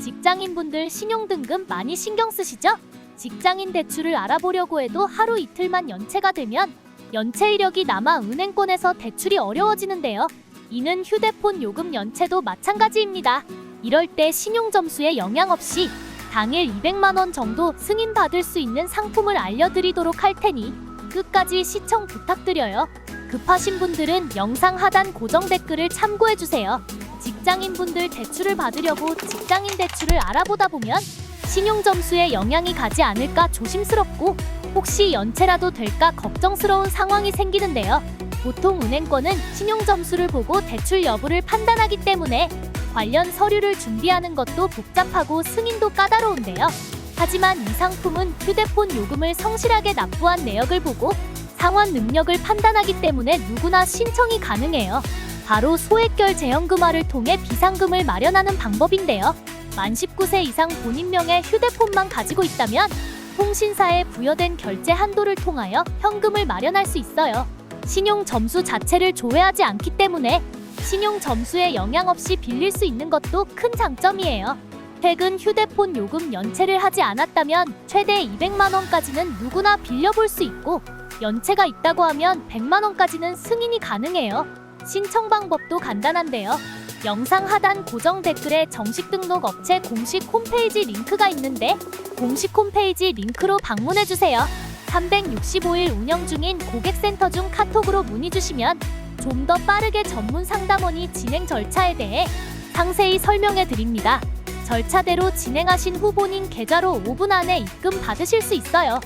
직장인분들 신용등급 많이 신경 쓰시죠? 직장인 대출을 알아보려고 해도 하루 이틀만 연체가 되면 연체 이력이 남아 은행권에서 대출이 어려워지는데요. 이는 휴대폰 요금 연체도 마찬가지입니다. 이럴 때 신용 점수에 영향 없이 당일 200만 원 정도 승인 받을 수 있는 상품을 알려드리도록 할 테니 끝까지 시청 부탁드려요. 급하신 분들은 영상 하단 고정 댓글을 참고해 주세요. 직장인분들 대출을 받으려고 직장인 대출을 알아보다 보면 신용 점수에 영향이 가지 않을까 조심스럽고 혹시 연체라도 될까 걱정스러운 상황이 생기는데요. 보통 은행권은 신용 점수를 보고 대출 여부를 판단하기 때문에 관련 서류를 준비하는 것도 복잡하고 승인도 까다로운데요. 하지만 이 상품은 휴대폰 요금을 성실하게 납부한 내역을 보고 상환 능력을 판단하기 때문에 누구나 신청이 가능해요. 바로 소액결 재현금화를 통해 비상금을 마련하는 방법인데요. 만 19세 이상 본인 명의 휴대폰만 가지고 있다면 통신사에 부여된 결제 한도를 통하여 현금을 마련할 수 있어요. 신용 점수 자체를 조회하지 않기 때문에 신용 점수에 영향 없이 빌릴 수 있는 것도 큰 장점이에요. 최근 휴대폰 요금 연체를 하지 않았다면 최대 200만 원까지는 누구나 빌려볼 수 있고 연체가 있다고 하면 100만 원까지는 승인이 가능해요. 신청 방법도 간단한데요. 영상 하단 고정 댓글에 정식 등록 업체 공식 홈페이지 링크가 있는데 공식 홈페이지 링크로 방문해 주세요. 365일 운영 중인 고객센터 중 카톡으로 문의 주시면 좀 더 빠르게 전문 상담원이 진행 절차에 대해 상세히 설명해 드립니다. 절차대로 진행하신 후 본인 계좌로 5분 안에 입금 받으실 수 있어요.